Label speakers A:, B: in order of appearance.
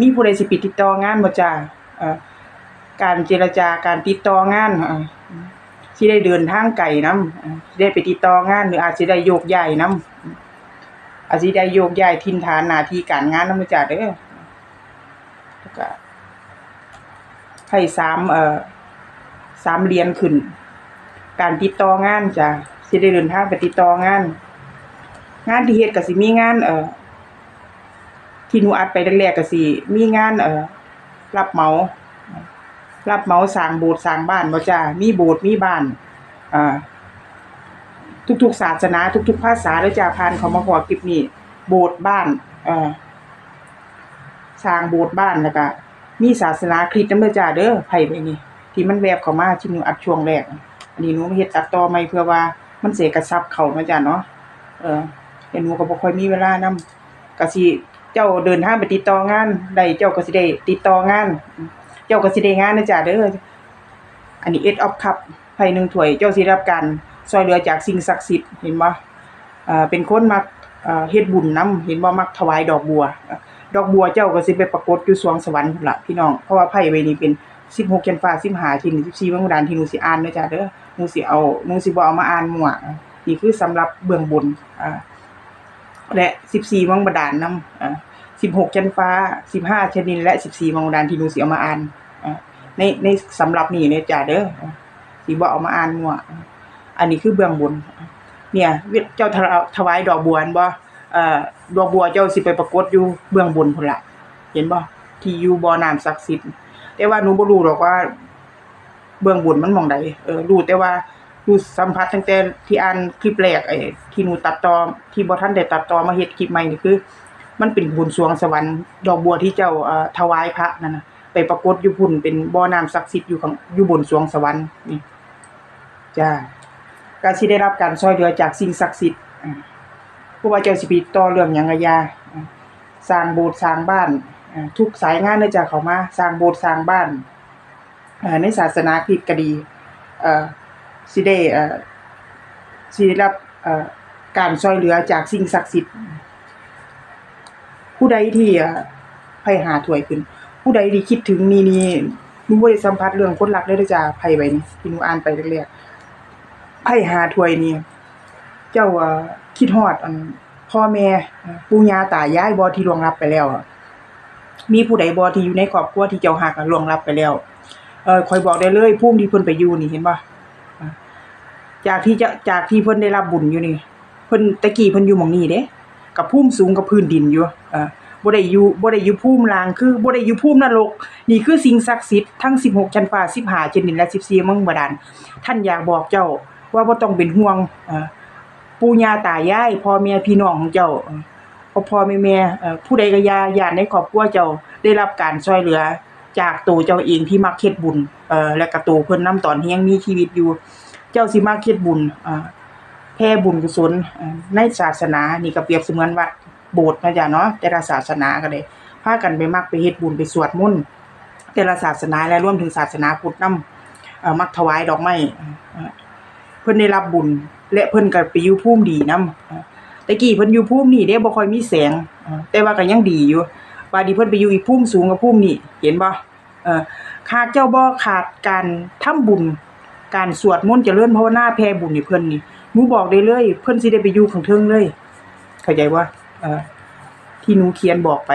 A: มีผู้ใดสิไปติดต่องานบ่จ้าการเจรจาการติดต่องานเอ่อสิได้เดินทางไกลนำสิได้ไปติดต่องาน หรืออาจสิได้โยกย้ายนำอาจสิได้โยกย้ายถิ่นฐานหน้าที่การงานนำจ้าเด้อแล้วก็ไพ่สามเอ่อสามเหรียญขึ้น การติดต่องานจ้ะสิได้เดินทางไปติดต่องาน งานที่เฮ็ดก็สิมีงานเอ่อ ที่หนูอัดไปแรกๆก็สิมีงานเออรับเหมา รับเหมาสร้างโบสถ์สร้างบ้านบ่จ้ามีโบสถ์มีบ้านอ่าทุกๆศาสนา ทุก ๆ ภาษาเด้อจ้าผ่านเขามาขอคลิปนี้ โบสถ์บ้านเอ่อสร้างโบสถ์บ้านแล้วก็มีศาสนาคริสต์นำเด้อจ้าเด้อไผไปนี่ที่มันแวบเข้ามาที่หนูอัดช่วงแรกอันนี้หนูเฮ็ดตัดต่อใหม่เพื่อว่ามันเสิกระชับเขาเนาะจ้ะเนาะเออแต่หนูก็บ่ค่อยมีเวลานำก็สิ เจ้าเดินทางไปติดต่องานได้เจ้าก็สิได้ติดต่องาน เจ้าก็สิได้งานนะจ้ะเด้ออันนี้ Eight of Cup ไพ่หนึ่งถ้วย เจ้าสิรับการช่วยเหลือจากสิ่งศักดิ์สิทธิ์เห็นบ่อ่าเป็นคนมักอ่าเฮ็ดบุญน้ำเห็นบ่มักถวายดอกบัว ดอกบัวเจ้าก็สิไปปรากฏอยู่สวงสวรรค์พล่ะพี่น้องเพราะว่าไพ่ใบนี้เป็น16จันฟ้า15ที่14เบิ่งดานที่หนูสิอ่านเด้อจ้ะเด้อหนูสิเอาหนูสิบ่เอามาอ่านมั่วนี่คือสำหรับเบื้องบนอ่า และ14วังบดาลนำอ่า16จันฟ้า15ชนิน และ14วังบดาลที่หนูสิเอามาอ่านอ่าในในสำหรับนี่เนี่ยจ้ะเด้อสิบ่เอามาอ่านมั่วอันนี้คือเบื้องบน เนี่ยเจ้าถวายดอกบัวนบ่เอ่อดอกบัวเจ้าสิไปปรากฏอยู่เบื้องบนพุ่นละเห็นบ่ที่อยู่บ่อน้ำศักดิ์สิทธิ์แต่ว่าหนูบ่รู้หรอกว่า เบื้องบนมันมองใดเออรู้แต่ว่า รู้สัมผัสตั้งแต่ที่อ่านคลิปแรกไอ้ที่หนูตัดต่อที่บ่ทันได้ตัดต่อมาเฮ็ดคลิปใหม่นี่คือ มันเป็นบุญสวงสวรรค์ดอกบัวที่เจ้าเอ่อถวายพระนั่นน่ะไปปรากฏอยู่พุ่นเป็นบ่อน้ำศักดิ์สิทธิ์อยู่ข้างอยู่บนสวงสวรรค์นี่จ้าก็สิได้รับการช่วยเหลือจากสิ่งศักดิ์สิทธิ์อ่าบ่ว่าเจ้าสิไปต่อเรื่องหยังก็อยาสร้างโบสถ์สร้างบ้านทุกสายงานเลยจ้ะเข้ามา สร้างโบสถ์สร้างบ้านในศาสนาคริสต์ก็ดีเอ่อ สิได้เอ่อสิได้รับเอ่อการช่วยเหลือจากสิ่งศักดิ์สิทธิ์ ผู้ใดที่เอ่อไผหาถวยขึ้น ผู้ใดที่คิดถึงนี่นี่หนูบ่ได้สัมผัสเรื่องคนรักเลยเด้อจ้าไผใบนี้ที่หนูอ่านไปแรกๆไผหาถวยนี่ เจ้าเอ่อคิดฮอดอันพ่อแม่ปู่ย่าตายายบ่ที่ล่วงลับไปแล้วมีผู้ใดบ่ที่อยู่ในครอบครัวที่เจ้าฮักอะล่วงลับไปแล้ว เออข่อยบอกได้เลยภูมิที่เพิ่นไปอยู่นี่เห็นบ่ จากที่จะจากที่เพิ่นได้รับบุญอยู่นี่ เพิ่นตะกี้เพิ่นอยู่หม้องนี้เด้กับภูมิสูงกับพื้นดินอยู่เอ่อบ่ได้อยู่บ่ได้อยู่ภูมิลางคือบ่ได้อยู่ภูมินรก นี่คือสิ่งศักดิ์สิทธิ์ทั้ง 16 ชั้นฟ้า15ชั้นดินและ 14เมืองบาดาลท่านอยากบอกเจ้าว่าบ่ต้องเป็นห่วงเอ่อปู่ย่าตายายพ่อแม่พี่น้องของเจ้าอ่อพ่อพ่อแม่แม่เอ่อผู้ใดก็ยาย่านในครอบครัวเจ้าได้รับการช่วยเหลือ จากตัวเจ้าเองที่มักเฮ็ดบุญเอ่อและก็ตัวเพิ่นนํตอนที่ยังมีชีวิตอยู่ เจ้าสิมักเฮ็ดบุญแผ่บุญกุศลในศาสนานี่ก็เปรียบเสมือนวัดโบสถ์นะจ๊ะเนาะแต่ละศาสนาก็ได้พากันไปมักไปเฮ็ดบุญไปสวดมนต์แต่ละศาสนาและรวมถึงศาสนาพุทธนำเอ่อมักถวายดอกไม้เพิ่นได้รับบุญ และเพิ่นก็ไปอยู่ภูมิดีนำแต่กี้เพิ่นอยู่ภูมินี่เด้บ่ค่อยมีแสงแต่ว่าก็ยังดีอยู่ว่าดีเพิ่นไปอยู่อีกภูมิสูงกว่าภูมินี่เห็นบ่เออขาดเจ้าบ่ขาดการทำบุญ การสวดมนต์เจริญภาวนาแผ่บุญให้เพิ่นนี่หนูบอกได้เลย เพิ่นสิได้ไปอยู่ข้างเทิงเลย เข้าใจบ่เออที่หนูเขียนบอกไป